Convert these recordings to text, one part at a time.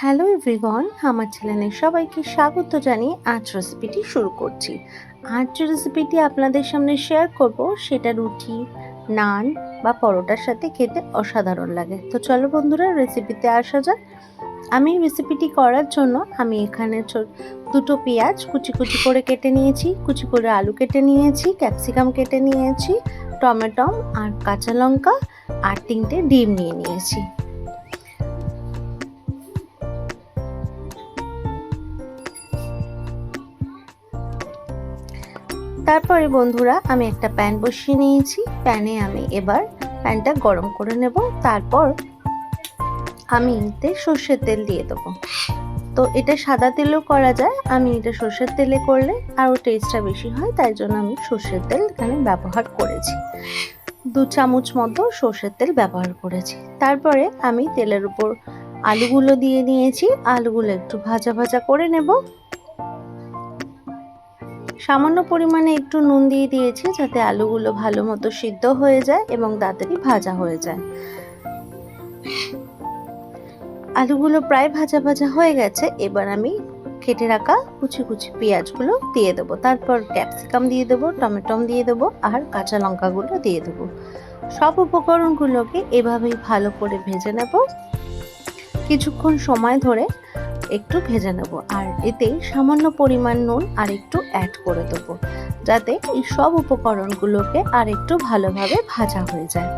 Hello everyone আমার চ্যানেলে সবাইকে স্বাগত জানিয়ে আজ রেসিপিটি শুরু করছি। আজ যে রেসিপিটি আপনাদের সামনে শেয়ার করব, সেটা রুটি, নান বা পরোটার সাথে খেতে অসাধারণ লাগে। তো চলো বন্ধুরা রেসিপিতে আসা যাক। আমি রেসিপিটি করার জন্য আমি এখানে দুটো পেঁয়াজ কুচি কুচি করে কেটে নিয়েছি, কুচি করে আলু কেটে নিয়েছি ক্যাপসিকাম কেটে নিয়েছি টমেটো আর কাঁচা লঙ্কা আর তিনটে ডিম নিয়ে নিয়েছি। তারপরে বন্ধুরা, আমি একটা প্যান বসিয়ে নিয়েছি। প্যানে আমি এবার প্যানটা গরম করে নেব। তারপর আমি এতে সর্ষের তেল দিয়ে দেবো। তো এটা সাদা তেলেও করা যায়। আমি এটা সর্ষের তেলে করলে আরও টেস্টটা বেশি হয়, তাই জন্য আমি সর্ষের তেল এখানে ব্যবহার করেছি। দু চামচ মতো সর্ষের তেল ব্যবহার করেছি। তারপরে আমি তেলের উপর আলুগুলো দিয়ে নিয়েছি। আলুগুলো একটু ভাজা ভাজা করে নেব। সামান্য পরিমাণে একটু নুন দিয়ে দিয়েছি যাতে আলুগুলো ভালো মতো সিদ্ধ হয়ে যায় এবং তাড়াতাড়ি ভাজা হয়ে যায়। আলুগুলো প্রায় ভাজা ভাজা হয়ে গেছে, এবার আমি কেটে রাখা কুচি কুচি পেঁয়াজগুলো দিয়ে দেবো। তারপর ক্যাপসিকাম দিয়ে দেবো, টমেটম দিয়ে দেবো আর কাঁচা লঙ্কাগুলো দিয়ে দেবো। সব উপকরণগুলোকে এভাবেই ভালো করে ভেজে নেব। কিছুক্ষণ সময় ধরে একটু ভেজে নেব আর এতে সামান্য পরিমাণ নুন আর একটু অ্যাড করে দেবো, যাতে এই সব উপকরণগুলোকে আর একটু ভালোভাবে ভাজা হয়ে যায়।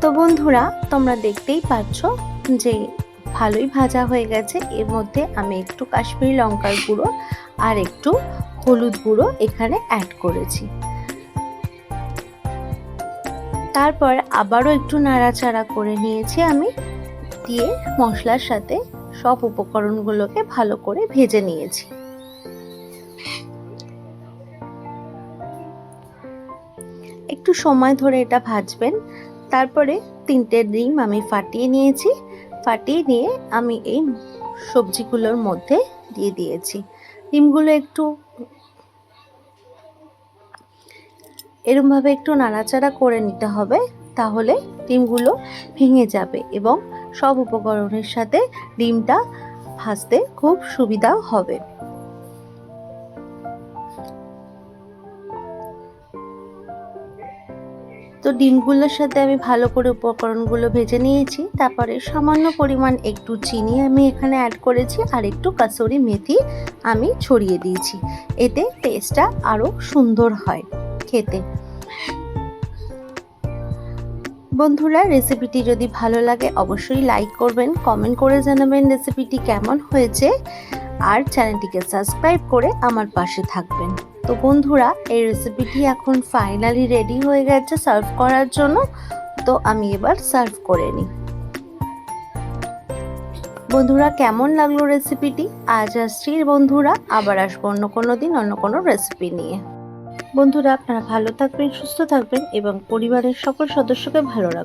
তো বন্ধুরা, তোমরা দেখতেই পাচ্ছ যে ভালোই ভাজা হয়ে গেছে। এর মধ্যে আমি একটু কাশ্মীরি লঙ্কার গুঁড়ো আর একটু হলুদ গুঁড়ো এখানে অ্যাড করেছি। তারপর আবারও একটু নাড়াচাড়া করে নিয়েছি আমি, দিয়ে মশলার সাথে সব উপকরণগুলোকে ভালো করে ভেজে নিয়েছি। একটু সময় ধরে এটা ভাজবেন। তারপরে তিনটে ডিম আমি ফাটিয়ে নিয়েছি। ফাটিয়ে নিয়ে আমি এই সবজিগুলোর মধ্যে দিয়ে দিয়েছি। ডিমগুলো একটু এরমভাবে একটু নাড়াচাড়া করে নিতে হবে, তাহলে ডিমগুলো ভেঙে যাবে এবং সব উপকরণের সাথে ডিমটা ভাজতে খুব সুবিধা হবে। তো ডিমগুলোর সাথে আমি ভালো করে উপকরণগুলো ভেজে নিয়েছি, তারপরে সামান্য পরিমাণ একটু চিনি আমি এখানে অ্যাড করেছি আর একটু কাসুরি মেথি আমি ছড়িয়ে দিয়েছি। এতে টেস্টটা আরও সুন্দর হয় খেতে। বন্ধুরা রেসিপিটি যদি ভালো লাগে, অবশ্যই লাইক করবেন কমেন্ট করে জানাবেন রেসিপিটি কেমন হয়েছে, আর চ্যানেলটিকে সাবস্ক্রাইব করে আমার পাশে থাকবেন। তো বন্ধুরা, এই রেসিপিটি এখন ফাইনালি রেডি হয়ে গেছে সার্ভ করার জন্য, তো আমি এবার সার্ভ করে নিই। বন্ধুরা, কেমন লাগল রেসিপিটি আজ আসছি বন্ধুরা, আবার আসব অন্য কোনো দিন, অন্য কোনো রেসিপি নিয়ে। বন্ধুরা আপনারা ভালো থাকবেন সুস্থ থাকবেন এবং পরিবারের সকল সদস্যকে ভালো রাখবেন।